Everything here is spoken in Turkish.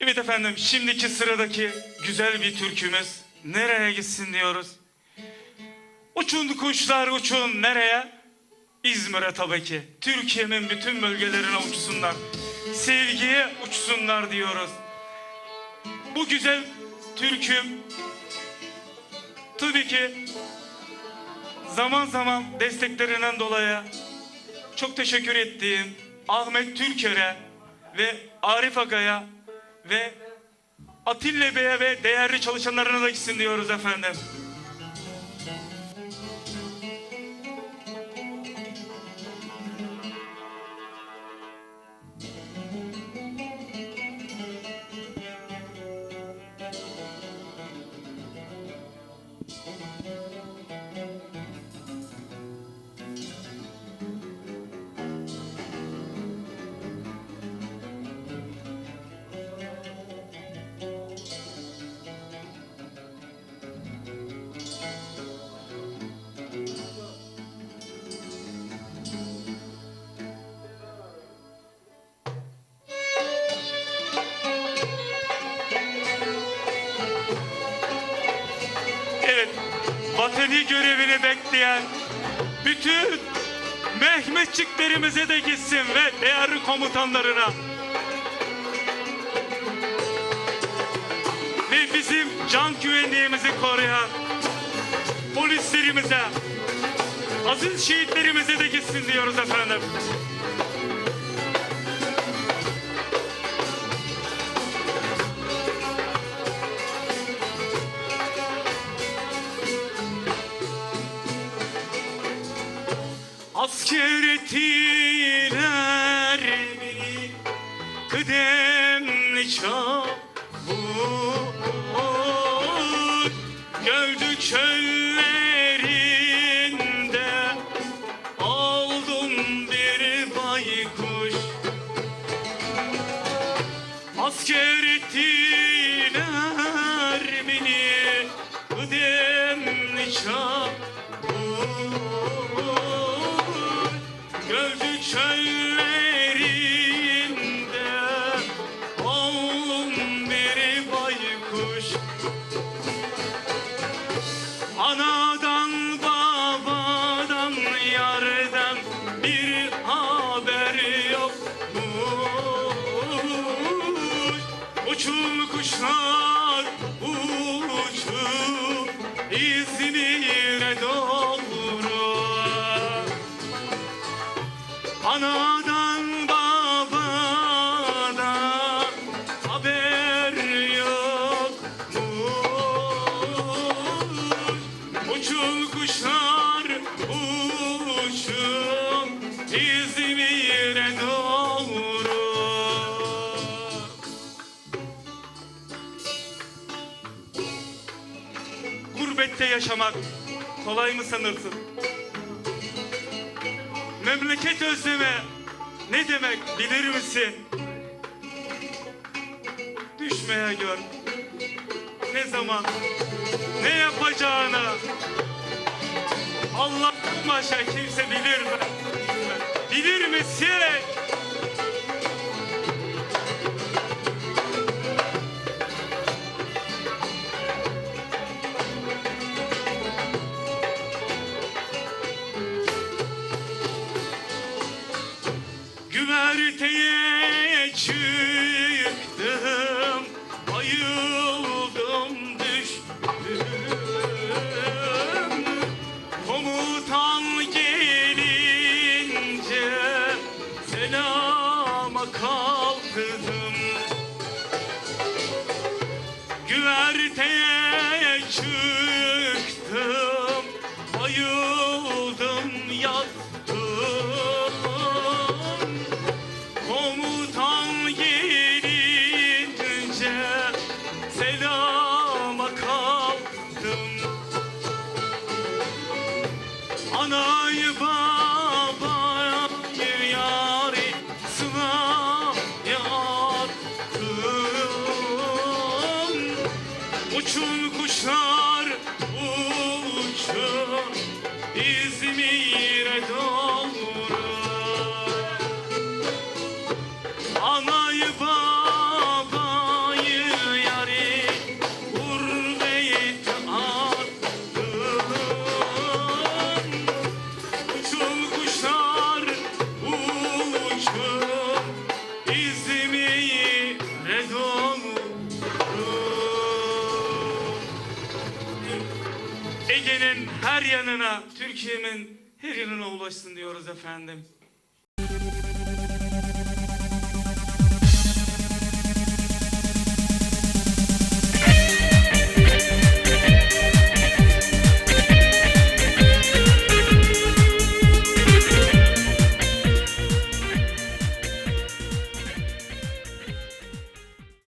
Evet efendim şimdiki sıradaki güzel bir türkümüz nereye gitsin diyoruz. Uçun kuşlar uçun nereye? İzmir'e tabii ki. Türkiye'nin bütün bölgelerine uçsunlar. Sevgiye uçsunlar diyoruz. Bu güzel türküm tabii ki zaman zaman desteklerinden dolayı çok teşekkür ettiğim Ahmet Türker'e ve Arif Aga'ya ve Atilla Bey'e ve değerli çalışanlarına da gitsin diyoruz efendim. Evet, görevini bekleyen bütün Mehmetçiklerimize de gitsin ve değerli komutanlarına. Ve bizim can güvenliğimizi koruyan polislerimize, aziz şehitlerimize de gitsin diyoruz efendim. Asker ettiler beni kıdemli çavur Gördük çöllerinde aldım bir baykuş Asker ettiler beni kıdemli çavur Kuşlar uçup İzmir'e doğru Anadan yaşamak kolay mı sanırsın? Memleket özleme ne demek bilir misin? Düşmeye gör. Ne zaman, ne yapacağını Allah'tan başka kimse bilir mi? Bilir misin? Güverteye çıktım Bayıldım düştüm. Komutan gelince Selama kalktım. Güverteye çıktım Uçun kuşlar uçun yanına, Türkiye'min her yanına ulaşsın diyoruz efendim.